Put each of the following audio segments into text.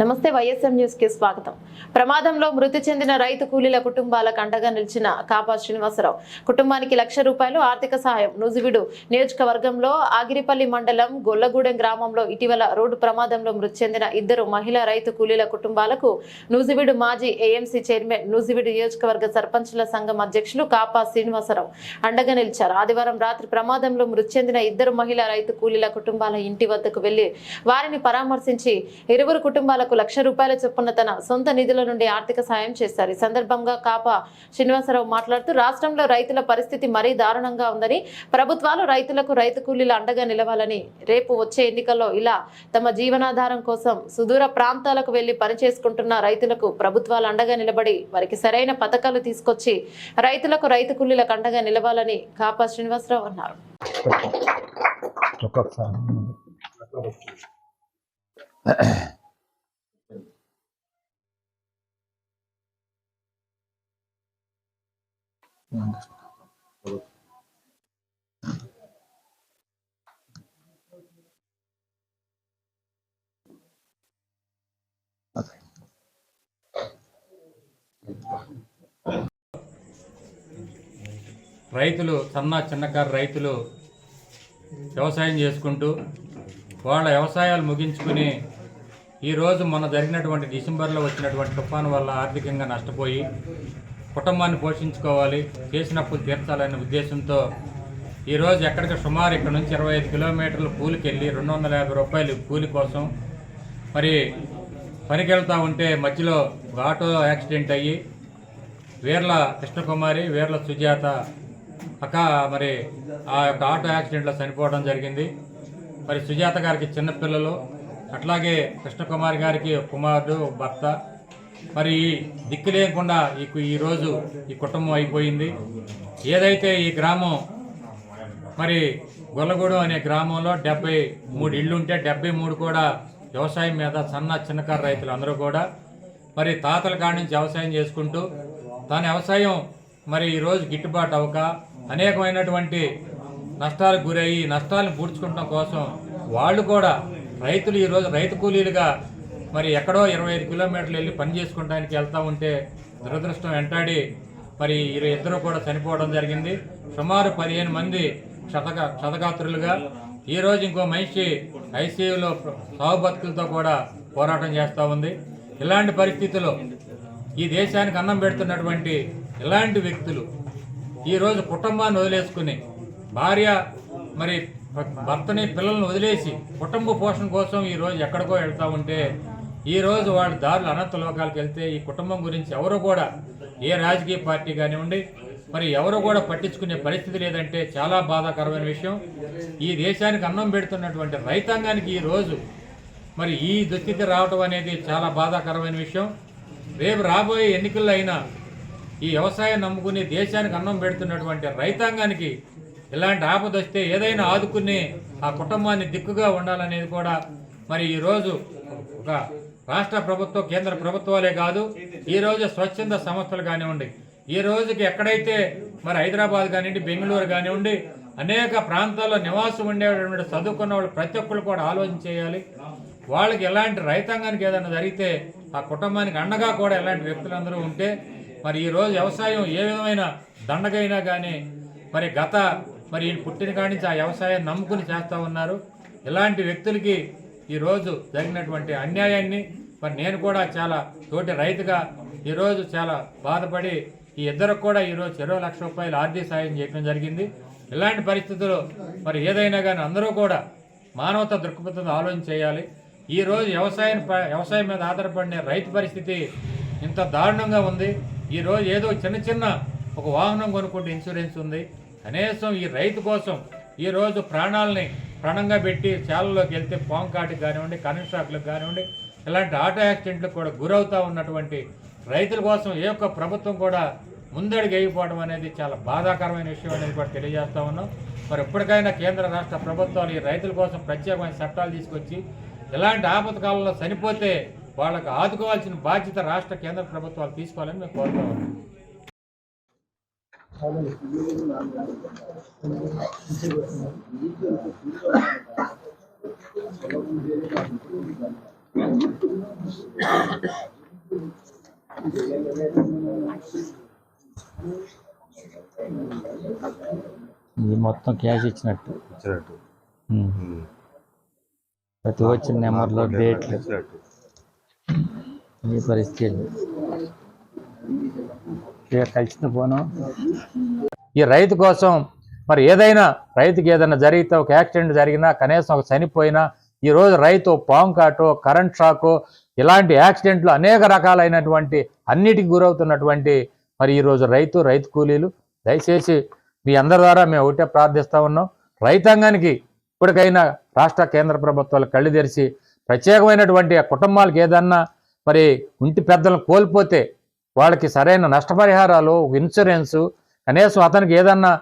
నమస్తే వైఎస్ఎం న్యూస్కి స్వాగతం. ప్రమాదంలో మృతి చెందిన రైతు కూలీల కుటుంబాలకు అండగా నిలిచిన కాపా శ్రీనివాసరావు. కుటుంబానికి లక్ష రూపాయలు ఆర్థిక సహాయం. నూజివీడు నియోజకవర్గంలో ఆగిరిపల్లి మండలం గొల్లగూడెం గ్రామంలో ఇటీవల రోడ్డు ప్రమాదంలో మృతి చెందిన ఇద్దరు మహిళా రైతు కూలీల కుటుంబాలకు నూజివీడు మాజీ ఏఎంసీ చైర్మన్ నూజివీడు నియోజకవర్గ సర్పంచుల సంఘం అధ్యక్షులు కాపా శ్రీనివాసరావు అండగా నిలిచారు. ఆదివారం రాత్రి ప్రమాదంలో మృతి చెందిన ఇద్దరు మహిళా రైతు కూలీల కుటుంబాల ఇంటి వద్దకు వెళ్ళి వారిని పరామర్శించి ఇరువురు కుటుంబాలకు లక్ష రూపాయల చొప్పున తన సొంత నిధుల నుండి ఆర్థిక సాయం చేశారు. ఈ సందర్భంగా కాపా శ్రీనివాసరావు మాట్లాడుతూ రాష్ట్రంలో రైతుల పరిస్థితి మరీ దారుణంగా ఉందని ప్రభుత్వాలు రైతులకు రైతు కూలీల అండగా నిలవాలని రేపు వచ్చే ఎన్నికల్లో ఇలా తమ జీవనాధారం కోసం సుదూర ప్రాంతాలకు వెళ్ళి పనిచేసుకుంటున్న రైతులకు ప్రభుత్వాలు అండగా నిలబడి వారికి సరైన పథకాలు తీసుకొచ్చి రైతులకు రైతు కూలీలకు అండగా నిలవాలని కాపా శ్రీనివాసరావు అన్నారు. ఒక్కొక్కసారి. రైతులు సన్న చిన్నకారు రైతులు వ్యవసాయం చేసుకుంటూ వాళ్ళ వ్యవసాయాలు ముగించుకుని ఈరోజు మొన్న జరిగినటువంటి డిసెంబర్లో వచ్చినటువంటి తుఫాను వల్ల ఆర్థికంగా నష్టపోయి కుటుంబాన్ని పోషించుకోవాలి చేసిన అప్పులు తీర్చాలనే ఉద్దేశంతో ఈరోజు ఎక్కడికి సుమారు ఇక్కడ నుంచి ఇరవై ఐదు కిలోమీటర్లు కూలికి వెళ్ళి రెండు వందల యాభై రూపాయలు కూలి కోసం మరి పనికి వెళ్తూ ఉంటే మధ్యలో ఒక ఆటో యాక్సిడెంట్ అయ్యి వీర్ల కృష్ణకుమారి వీర్ల సుజాత అక్క మరి ఆ యొక్క ఆటో యాక్సిడెంట్లో చనిపోవడం జరిగింది. మరి సుజాత గారికి చిన్నపిల్లలు అట్లాగే కృష్ణకుమారి గారికి కుమారుడు భర్త మరి ఈ దిక్కు లేకుండా ఈరోజు ఈ కుటుంబం అయిపోయింది. ఏదైతే ఈ గ్రామం మరి గొల్లగూడెం అనే గ్రామంలో డెబ్బై మూడు ఇళ్ళు ఉంటే డెబ్బై మూడు కూడా వ్యవసాయం మీద సన్న చిన్నకారు రైతులు అందరూ కూడా మరి తాతల కాడి నుంచి వ్యవసాయం చేసుకుంటూ తన వ్యవసాయం మరి ఈరోజు గిట్టుబాటు అవ్వక అనేకమైనటువంటి నష్టాలకు గురయ్యి నష్టాలను పూడ్చుకుంటం కోసం వాళ్ళు కూడా రైతులు ఈరోజు రైతు కూలీలుగా మరి ఎక్కడో ఇరవై ఐదు కిలోమీటర్లు వెళ్ళి పని చేసుకోవడానికి వెళ్తూ ఉంటే దురదృష్టం వెంటాడి మరి వీరు ఇద్దరు కూడా చనిపోవడం జరిగింది. సుమారు పదిహేను మంది క్షతగా క్షతగాత్రులుగా ఈరోజు ఇంకో మనిషి ఐసీయూలో సాగు బతుకులతో కూడా పోరాటం చేస్తూ ఉంది. ఇలాంటి పరిస్థితుల్లో ఈ దేశానికి అన్నం పెడుతున్నటువంటి ఇలాంటి వ్యక్తులు ఈరోజు కుటుంబాన్ని వదిలేసుకుని భార్య మరి భర్తని పిల్లల్ని వదిలేసి కుటుంబ పోషణ కోసం ఈరోజు ఎక్కడికో వెళ్తూ ఉంటే ఈరోజు వాళ్ళ దారులు అనంత లోకాలకు వెళ్తే ఈ కుటుంబం గురించి ఎవరు కూడా ఏ రాజకీయ పార్టీ కానివ్వండి మరి ఎవరు కూడా పట్టించుకునే పరిస్థితి లేదంటే చాలా బాధాకరమైన విషయం. ఈ దేశానికి అన్నం పెడుతున్నటువంటి రైతాంగానికి ఈరోజు మరి ఈ దుస్థితి రావటం అనేది చాలా బాధాకరమైన విషయం. రేపు రాబోయే ఎన్నికల్లో అయినా ఈ వ్యవసాయం నమ్ముకుని దేశానికి అన్నం పెడుతున్నటువంటి రైతాంగానికి ఇలాంటి ఆపద వస్తే ఏదైనా ఆదుకుని ఆ కుటుంబాన్ని దిక్కుగా ఉండాలనేది కూడా మరి ఈరోజు ఒక రాష్ట్ర ప్రభుత్వం కేంద్ర ప్రభుత్వాలే కాదు ఈరోజు స్వచ్ఛంద సంస్థలు కానివ్వండి ఈ రోజుకి ఎక్కడైతే మరి హైదరాబాద్ కానివ్వండి బెంగళూరు కానివ్వండి అనేక ప్రాంతాల్లో నివాసం ఉండేటువంటి చదువుకున్న వాళ్ళు ప్రతి ఒక్కరు కూడా ఆలోచన చేయాలి. వాళ్ళకి ఎలాంటి రైతాంగానికి ఏదైనా జరిగితే ఆ కుటుంబానికి అండగా కూడా ఎలాంటి వ్యక్తులందరూ ఉంటే మరి ఈరోజు వ్యవసాయం ఏ విధమైన దండగైనా కానీ మరి గత మరి పుట్టిన కాడి నుంచి ఆ వ్యవసాయం నమ్ముకుని చేస్తూ ఉన్నారు. ఇలాంటి వ్యక్తులకి ఈరోజు జరిగినటువంటి అన్యాయాన్ని మరి నేను కూడా చాలా తోటి రైతుగా ఈరోజు చాలా బాధపడి ఈ ఇద్దరికి కూడా ఈరోజు ఇరవై లక్షల రూపాయలు ఆర్థిక సాయం చేయడం జరిగింది. ఇలాంటి పరిస్థితుల్లో మరి ఏదైనా కానీ అందరూ కూడా మానవత దృక్పథంతో ఆలోచన చేయాలి. ఈ రోజు వ్యవసాయం ప- వ్యవసాయం మీద ఆధారపడిన రైతు పరిస్థితి ఇంత దారుణంగా ఉంది. ఈ రోజు ఏదో చిన్న చిన్న ఒక వాహనం కొనుక్కుంటే ఇన్సూరెన్స్ ఉంది. కనీసం ఈ రైతు కోసం ఈ రోజు ప్రాణాలని ప్రాణంగా పెట్టి చాలలోకి వెళ్తే పాము కాటికి కానివ్వండి కరెంట్ షాక్లకు కానివ్వండి ఇలాంటి ఆటో యాక్సిడెంట్లకు కూడా గురవుతూ ఉన్నటువంటి రైతుల కోసం ఏ ఒక్క ప్రభుత్వం కూడా ముందడుగు వేయకపోవడం అనేది చాలా బాధాకరమైన విషయం అనేది కూడా తెలియజేస్తా ఉన్నాం. మరి ఎప్పటికైనా కేంద్ర రాష్ట్ర ప్రభుత్వాలు ఈ రైతుల కోసం ప్రత్యేకమైన చట్టాలు తీసుకొచ్చి ఇలాంటి ఆపద కాలంలో చనిపోతే వాళ్ళకు ఆదుకోవాల్సిన బాధ్యత రాష్ట్ర కేంద్ర ప్రభుత్వాలు తీసుకోవాలని మేము కోరుతా ఉన్నాం. ఇది మొత్తం క్యాష్ ఇచ్చినట్టు ఇచ్చినట్టు ఉమ్. ఉమ్. ప్రతి వచ్చిన నెంబర్లో డేట్లు ఇచ్చినట్టు ఈ పరిస్థితి ఇక కలిసిన పోను. ఈ రైతు కోసం మరి ఏదైనా రైతుకి ఏదైనా జరిగితే ఒక యాక్సిడెంట్ జరిగినా కనీసం ఒక చనిపోయినా ఈరోజు రైతు పాము కాటు కరెంట్ షాకు ఇలాంటి యాక్సిడెంట్లు అనేక రకాలైనటువంటి అన్నిటికి గురవుతున్నటువంటి మరి ఈరోజు రైతు రైతు కూలీలు. దయచేసి మీ అందరి ద్వారా మేము ఒకటే ప్రార్థిస్తా ఉన్నాం. రైతాంగానికి ఇప్పటికైనా రాష్ట్ర కేంద్ర ప్రభుత్వాలు కళ్ళు తెరిచి ప్రత్యేకమైనటువంటి ఆ కుటుంబాలకు ఏదన్నా మరి ఇంటి పెద్దలను కోల్పోతే వాళ్ళకి సరైన నష్టపరిహారాలు ఇన్సూరెన్సు కనీసం అతనికి ఏదన్నా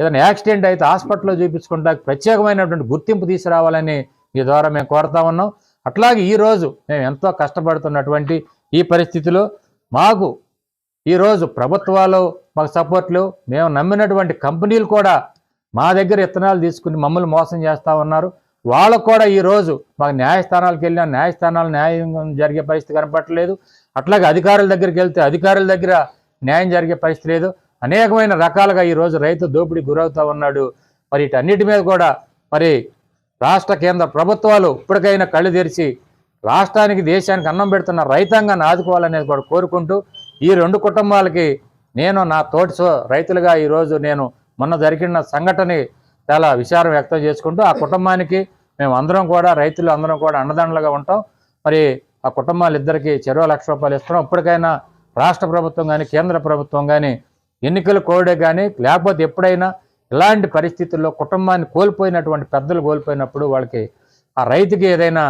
ఏదైనా యాక్సిడెంట్ అయితే హాస్పిటల్లో చూపించుకుంటా ప్రత్యేకమైనటువంటి గుర్తింపు తీసుకురావాలని మీ ద్వారా మేము కోరుతా ఉన్నాం. అట్లాగే ఈరోజు మేము ఎంతో కష్టపడుతున్నటువంటి ఈ పరిస్థితిలో మాకు ఈరోజు ప్రభుత్వాలు మాకు సపోర్ట్లు మేము నమ్మినటువంటి కంపెనీలు కూడా మా దగ్గర ఇత్తనాలు తీసుకుని మమ్మల్ని మోసం చేస్తూ ఉన్నారు. వాళ్ళకు కూడా ఈరోజు మాకు న్యాయస్థానాలకు వెళ్ళిన న్యాయస్థానాలు న్యాయం జరిగే పరిస్థితి కనపడలేదు అట్లాగే అధికారుల దగ్గరికి వెళ్తే అధికారుల దగ్గర న్యాయం జరిగే పరిస్థితి లేదు. అనేకమైన రకాలుగా ఈరోజు రైతు దోపిడీ గురవుతా ఉన్నాడు. మరి వీటన్నిటి మీద కూడా మరి రాష్ట్ర కేంద్ర ప్రభుత్వాలు ఇప్పటికైనా కళ్ళు తెరిచి రాష్ట్రానికి దేశానికి అన్నం పెడుతున్న రైతాంగాన్ని ఆదుకోవాలనేది కూడా కోరుకుంటూ ఈ రెండు కుటుంబాలకి నేను నా తోటి రైతులుగా ఈరోజు నేను మొన్న జరిగిన సంఘటన చాలా విచారం వ్యక్తం చేసుకుంటూ ఆ కుటుంబానికి మేము అందరం కూడా రైతులు అందరం కూడా అండదండలుగా ఉంటాం. మరి ఆ కుటుంబాలు ఇద్దరికి చెరువు లక్ష రూపాయలు ఇస్తున్నాం. ఇప్పటికైనా రాష్ట్ర ప్రభుత్వం కానీ కేంద్ర ప్రభుత్వం కానీ ఎన్నికల కోడే కానీ లేకపోతే ఎప్పుడైనా ఇలాంటి పరిస్థితుల్లో కుటుంబాన్ని కోల్పోయినటువంటి పెద్దలు కోల్పోయినప్పుడు వాళ్ళకి ఆ రైతుకి ఏదైనా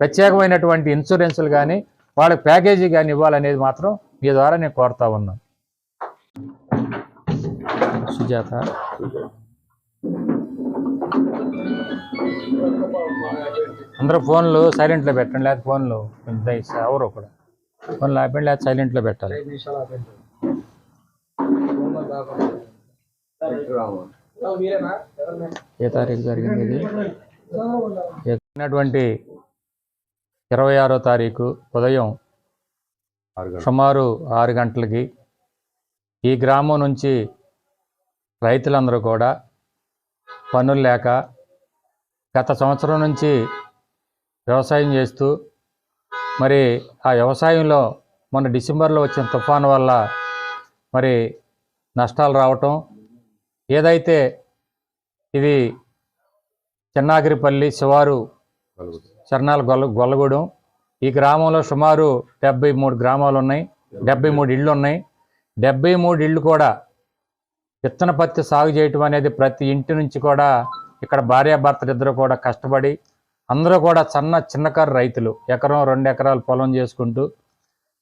ప్రత్యేకమైనటువంటి ఇన్సూరెన్సులు కానీ వాళ్ళకి ప్యాకేజీ కానీ ఇవ్వాలనేది మాత్రం మీ ద్వారా నేను కోరుతా ఉన్నాను. సుజాత. అందరూ ఫోన్లు సైలెంట్లో పెట్టండి లేదా ఫోన్లు కొంచెం ఎవరు కూడా. ఫోన్లు ఆపండి లేదా సైలెంట్లో పెట్టాలి. ఏ తారీఖు జరిగింది ఇది? జరిగినటువంటి ఇరవై ఆరో తారీఖు ఉదయం సుమారు ఆరు గంటలకి ఈ గ్రామం నుంచి రైతులందరూ కూడా పనులు లేక గత సంవత్సరం నుంచి వ్యవసాయం చేస్తూ మరి ఆ వ్యవసాయంలో మొన్న డిసెంబర్లో వచ్చిన తుఫాను వల్ల మరి నష్టాలు రావటం ఏదైతే ఇది చెన్నాగిరిపల్లి శివారు చరణాల గొల్ల గొల్లగూడెం ఈ గ్రామంలో సుమారు డెబ్బై మూడు గ్రామాలు ఉన్నాయి డెబ్బై మూడు ఇళ్ళు ఉన్నాయి. డెబ్బై మూడు ఇళ్ళు కూడా విత్తన పత్తి సాగు చేయటం అనేది ప్రతి ఇంటి నుంచి కూడా ఇక్కడ భార్యాభర్తలు ఇద్దరు కూడా కష్టపడి అందరూ కూడా చిన్న చిన్నకారు రైతులు. ఎకరం రెండు ఎకరాలు పొలం చేసుకుంటూ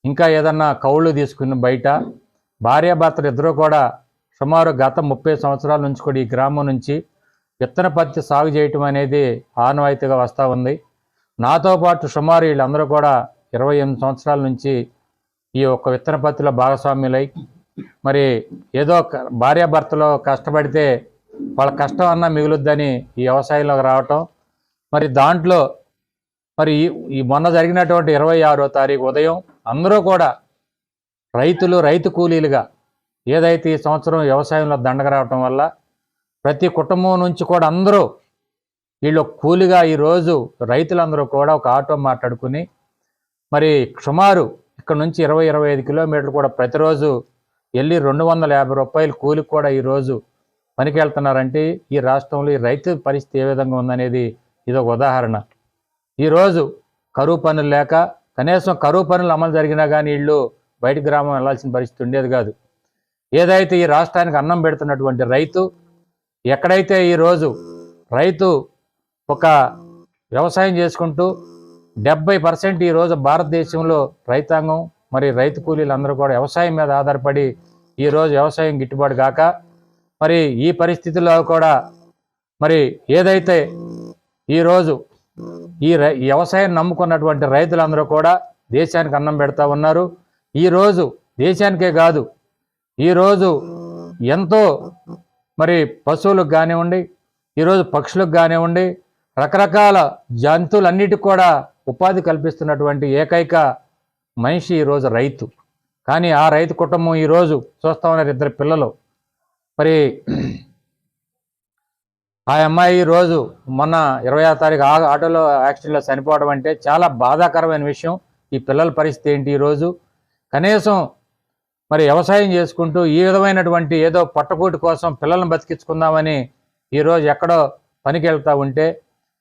ఇంకా ఏదన్నా కౌళ్ళు తీసుకుని బయట భార్యాభర్తలు ఇద్దరు కూడా సుమారు గత ముప్పై సంవత్సరాల నుంచి కూడా ఈ గ్రామం నుంచి విత్తన పత్తి సాగు చేయటం అనేది ఆనవాయితీగా వస్తూ ఉంది. నాతో పాటు సుమారు వీళ్ళందరూ కూడా ఇరవై ఎనిమిది సంవత్సరాల నుంచి ఈ ఒక్క విత్తన పత్తిలో భాగస్వామ్యులై మరి ఏదో భార్యాభర్తలో కష్టపడితే వాళ్ళ కష్టం అన్నా మిగులుద్దని ఈ వ్యవసాయంలోకి రావటం. మరి దాంట్లో మరి ఈ- మొన్న జరిగినటువంటి ఇరవై ఆరో తారీఖు ఉదయం అందరూ కూడా రైతులు రైతు కూలీలుగా ఏదైతే ఈ సంవత్సరం వ్యవసాయంలో దండగ రావటం వల్ల ప్రతి కుటుంబం నుంచి కూడా అందరూ వీళ్ళు కూలిగా ఈరోజు రైతులందరూ కూడా ఒక ఆటో మాట్లాడుకుని మరి సుమారు ఇక్కడ నుంచి ఇరవై ఇరవై ఐదు కిలోమీటర్లు కూడా ప్రతిరోజు వెళ్ళి రెండు వందల యాభై రూపాయలు కూలికి కూడా ఈరోజు పనికి వెళ్తున్నారంటే ఈ రాష్ట్రంలో ఈ రైతు పరిస్థితి ఏ విధంగా ఉందనేది ఇది ఒక ఉదాహరణ. ఈరోజు కరువు పనులు లేక కనీసం కరువు పనులు అమలు జరిగినా కానీ వీళ్ళు బయట గ్రామం వెళ్ళాల్సిన పరిస్థితి ఉండేది కాదు. ఏదైతే ఈ రాష్ట్రానికి అన్నం పెడుతున్నటువంటి రైతు ఎక్కడైతే ఈరోజు రైతు ఒక వ్యవసాయం చేసుకుంటూ డెబ్బై పర్సెంట్ ఈరోజు భారతదేశంలో రైతాంగం మరి రైతు కూలీలు అందరూ కూడా వ్యవసాయం మీద ఆధారపడి ఈరోజు వ్యవసాయం గిట్టుబాటు కాక మరి ఈ పరిస్థితుల్లో కూడా మరి ఏదైతే ఈరోజు ఈ రై వ్యవసాయం నమ్ముకున్నటువంటి రైతులందరూ కూడా దేశానికి అన్నం పెడతా ఉన్నారు. ఈరోజు దేశానికే కాదు ఈరోజు ఎంతో మరి పశువులకు కానివ్వండి ఈరోజు పక్షులకు కానివ్వండి రకరకాల జంతువులన్నిటికి కూడా ఉపాధి కల్పిస్తున్నటువంటి ఏకైక మనిషి ఈరోజు రైతు. కానీ ఆ రైతు కుటుంబం ఈరోజు చూస్తా ఉన్నారు ఇద్దరు పిల్లలు. మరి ఆ అమ్మాయి ఈరోజు మొన్న ఇరవై ఆరు తారీఖు ఆ- ఆటోలో యాక్సిడెంట్లో చనిపోవడం అంటే చాలా బాధాకరమైన విషయం. ఈ పిల్లల పరిస్థితి ఏంటి ఈరోజు? కనీసం మరి వ్యవసాయం చేసుకుంటూ ఈ విధమైనటువంటి ఏదో పట్టకూటి కోసం పిల్లల్ని బతికించుకుందామని ఈరోజు ఎక్కడో పనికి వెళ్తూ ఉంటే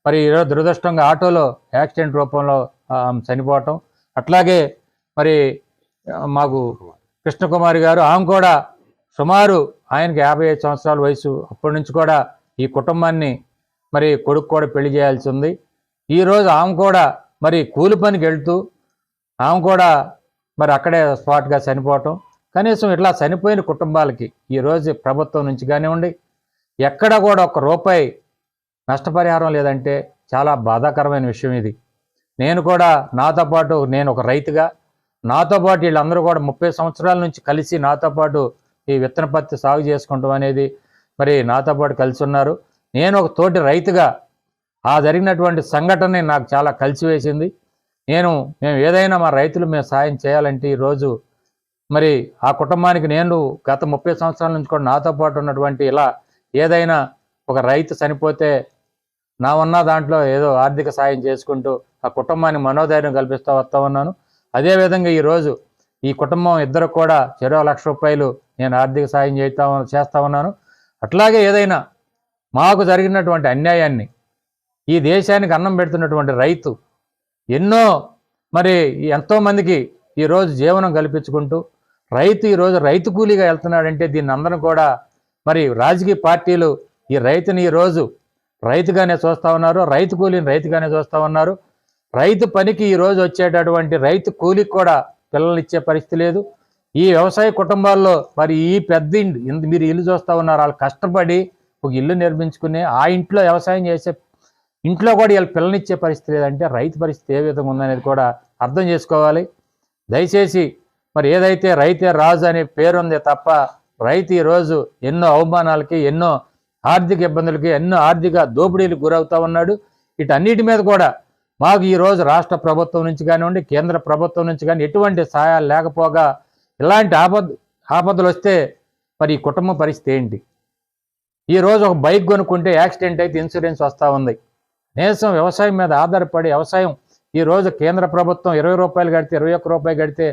మరి ఈరోజు దురదృష్టంగా ఆటోలో యాక్సిడెంట్ రూపంలో చనిపోవటం. అట్లాగే మరి మాకు కృష్ణకుమారి గారు ఆమె కూడా సుమారు ఆయనకి యాభై ఐదు సంవత్సరాల వయసు. అప్పటి నుంచి కూడా ఈ కుటుంబాన్ని మరి కొడుకు కూడా పెళ్ళి చేయాల్సి ఉంది. ఈరోజు ఆమె కూడా మరి కూలి పనికి వెళ్తూ ఆమె కూడా మరి అక్కడే స్పాట్గా చనిపోవటం. కనీసం ఇట్లా చనిపోయిన కుటుంబాలకి ఈరోజు ప్రభుత్వం నుంచి కానివ్వండి ఎక్కడ కూడా ఒక రూపాయి నష్టపరిహారం లేదంటే చాలా బాధాకరమైన విషయం ఇది. నేను కూడా నాతో పాటు నేను ఒక రైతుగా నాతో పాటు వీళ్ళందరూ కూడా ముప్పై సంవత్సరాల నుంచి కలిసి నాతో పాటు ఈ విత్తన పత్తి సాగు చేసుకోవటం అనేది మరి నాతో పాటు కలిసి ఉన్నారు. నేను ఒక తోటి రైతుగా ఆ జరిగినటువంటి సంఘటన నాకు చాలా కలిసివేసింది నేను మేము ఏదైనా మా రైతులు మేము సాయం చేయాలంటే ఈరోజు మరి ఆ కుటుంబానికి నేను గత ముప్పై సంవత్సరాల నుంచి కూడా నాతో పాటు ఉన్నటువంటి ఇలా ఏదైనా ఒక రైతు చనిపోతే నా ఉన్న దాంట్లో ఏదో ఆర్థిక సాయం చేసుకుంటూ ఆ కుటుంబానికి మనోధైర్యం కల్పిస్తూ వస్తూ ఉన్నాను. అదేవిధంగా ఈరోజు ఈ కుటుంబం ఇద్దరు కూడా చెరో లక్ష రూపాయలు నేను ఆర్థిక సాయం చేస్తా చేస్తా ఉన్నాను. అట్లాగే ఏదైనా మాకు జరిగినటువంటి అన్యాయాన్ని ఈ దేశానికి అన్నం పెడుతున్నటువంటి రైతు ఎన్నో మరి ఎంతోమందికి ఈరోజు జీవనం కల్పించుకుంటూ రైతు ఈరోజు రైతు కూలీగా వెళ్తున్నాడంటే దీన్ని అందరం కూడా మరి రాజకీయ పార్టీలు ఈ రైతుని ఈరోజు రైతుగానే చూస్తూ ఉన్నారు రైతు కూలీని రైతుగానే చూస్తూ ఉన్నారు. రైతు పనికి ఈరోజు వచ్చేటటువంటి రైతు కూలికి కూడా పిల్లల్ని ఇచ్చే పరిస్థితి లేదు. ఈ వ్యవసాయ కుటుంబాల్లో మరి ఈ పెద్ద ఇంటి ఇంత- మీరు ఇల్లు చూస్తూ ఉన్నారు వాళ్ళు కష్టపడి ఒక ఇల్లు నిర్మించుకుని ఆ ఇంట్లో వ్యవసాయం చేసే ఇంట్లో కూడా వీళ్ళు పిల్లనిచ్చే పరిస్థితి లేదంటే రైతు పరిస్థితి ఏ విధంగా ఉందనేది కూడా అర్థం చేసుకోవాలి. దయచేసి మరి ఏదైతే రైతే రాజు అనే పేరు ఉంది తప్ప రైతు ఈరోజు ఎన్నో అవమానాలకి ఎన్నో ఆర్థిక ఇబ్బందులకి ఎన్నో ఆర్థిక దోపిడీలకు గురవుతూ ఉన్నాడు. వీటన్నిటి మీద కూడా మాకు ఈరోజు రాష్ట్ర ప్రభుత్వం నుంచి కానివ్వండి కేంద్ర ప్రభుత్వం నుంచి కానీ ఎటువంటి సహాయాలు లేకపోగా ఇలాంటి ఆపద ఆపదలు వస్తే మరి ఈ కుటుంబ పరిస్థితి ఏంటి? ఈరోజు ఒక బైక్ కొనుక్కుంటే యాక్సిడెంట్ అయితే ఇన్సూరెన్స్ వస్తూ ఉంది. కనీసం వ్యవసాయం మీద ఆధారపడి వ్యవసాయం ఈ రోజు కేంద్ర ప్రభుత్వం ఇరవై రూపాయలు కడితే ఇరవై ఒక్క రూపాయలు కడితే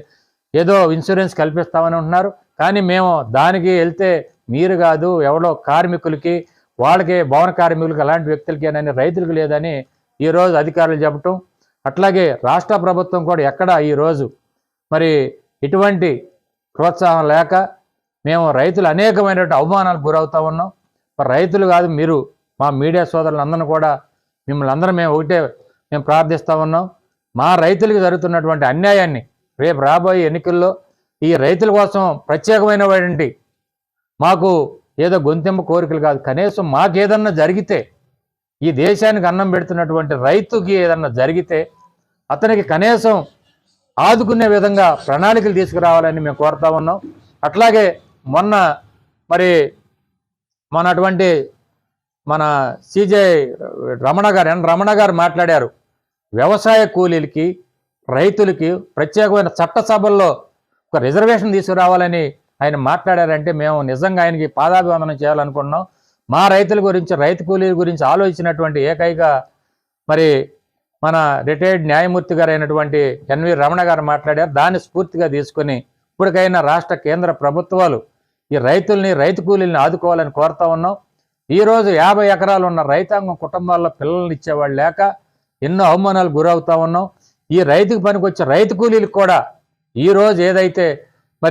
ఏదో ఇన్సూరెన్స్ కల్పిస్తామని ఉంటున్నారు. కానీ మేము దానికి వెళ్తే మీరు కాదు ఎవడో కార్మికులకి వాళ్ళకి భవన కార్మికులకి అలాంటి వ్యక్తులకేనని రైతులకు లేదని ఈరోజు అధికారులు చెప్పటం. అట్లాగే రాష్ట్ర ప్రభుత్వం కూడా ఎక్కడ ఈరోజు మరి ఇటువంటి ప్రోత్సాహం లేక మేము రైతులు అనేకమైనటువంటి అవమానాలకు గురవుతూ ఉన్నాం. మరి రైతులు కాదు మీరు మా మీడియా సోదరులందరూ కూడా మిమ్మల్ని అందరూ మేము ఒకటే మేము ప్రార్థిస్తా ఉన్నాం. మా రైతులకు జరుగుతున్నటువంటి అన్యాయాన్ని రేపు రాబోయే ఎన్నికల్లో ఈ రైతుల కోసం ప్రత్యేకమైనటువంటి మాకు ఏదో గొంతెంపు కోరికలు కాదు. కనీసం మాకేదన్నా జరిగితే ఈ దేశానికి అన్నం పెడుతున్నటువంటి రైతుకి ఏదన్నా జరిగితే అతనికి కనీసం ఆదుకునే విధంగా ప్రణాళికలు తీసుకురావాలని మేము కోరుతా ఉన్నాం. అట్లాగే మొన్న మరి మన అటువంటి మన సిజే రమణ గారు ఎన్ రమణ గారు మాట్లాడారు. వ్యవసాయ కూలీలకి రైతులకి ప్రత్యేకమైన చట్టసభల్లో ఒక రిజర్వేషన్ తీసుకురావాలని ఆయన మాట్లాడారంటే మేము నిజంగా ఆయనకి పాదాభివందనం చేయాలనుకుంటున్నాం. మా రైతుల గురించి రైతు కూలీల గురించి ఆలోచించినటువంటి ఏకైక మరి మన రిటైర్డ్ న్యాయమూర్తి గారైనటువంటి ఎన్వి రమణ గారు మాట్లాడారు. దాన్ని స్ఫూర్తిగా తీసుకొని ఇప్పటికైనా రాష్ట్ర కేంద్ర ప్రభుత్వాలు ఈ రైతుల్ని రైతు కూలీల్ని ఆదుకోవాలని కోరుతా ఉన్నాం. ఈరోజు యాభై ఎకరాలు ఉన్న రైతాంగం కుటుంబాల్లో పిల్లల్ని ఇచ్చేవాళ్ళు లేక ఎన్నో అవమానాలు గురవుతా ఉన్నాం. ఈ రైతుకు పనికొచ్చే రైతు కూలీలకు కూడా ఈరోజు ఏదైతే